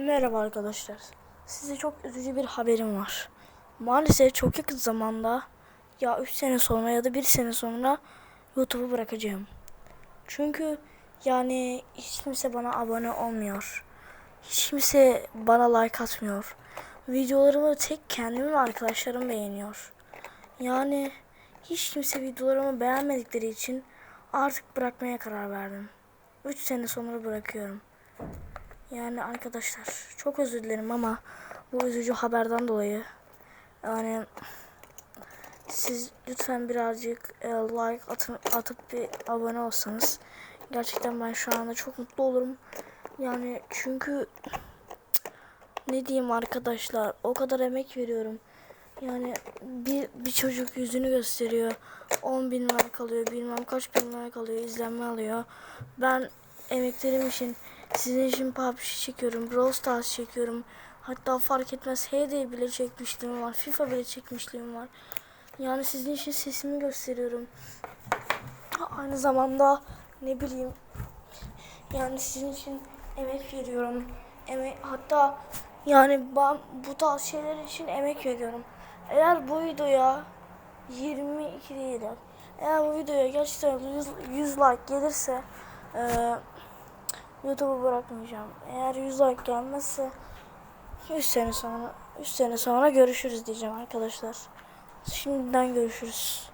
Merhaba arkadaşlar. Size çok üzücü bir haberim var. Maalesef çok yakın zamanda ya 3 sene sonra ya da 1 sene sonra YouTube'u bırakacağım. Çünkü yani hiç kimse bana abone olmuyor. Hiç kimse bana like atmıyor. Videolarımı tek kendim ve arkadaşlarım beğeniyor. Yani hiç kimse videolarımı beğenmedikleri için artık bırakmaya karar verdim. 3 sene sonra bırakıyorum. Yani arkadaşlar çok özür dilerim ama bu üzücü haberden dolayı yani siz lütfen birazcık e, like atın, atıp bir abone olsanız gerçekten ben şu anda çok mutlu olurum. Yani çünkü ne diyeyim arkadaşlar o kadar emek veriyorum. Yani bir, bir çocuk yüzünü gösteriyor. 10 bin like alıyor. Bilmem kaç bin like alıyor. izlenme alıyor. Ben emeklerim için sizin için PUBG çekiyorum. Brawl Stars çekiyorum. Hatta fark etmez HD bile çekmişliğim var. FIFA bile çekmişliğim var. Yani sizin için sesimi gösteriyorum. Aynı zamanda ne bileyim yani sizin için emek veriyorum. Emek, hatta yani ben bu tarz şeyler için emek veriyorum. Eğer bu videoya 22 değil de, eğer bu videoya gerçekten 100, 100 like gelirse eee YouTube'u bırakmayacağım. Eğer 100 like gelmezse 100 sene sonra 100 sene sonra görüşürüz diyeceğim arkadaşlar. Şimdiden görüşürüz.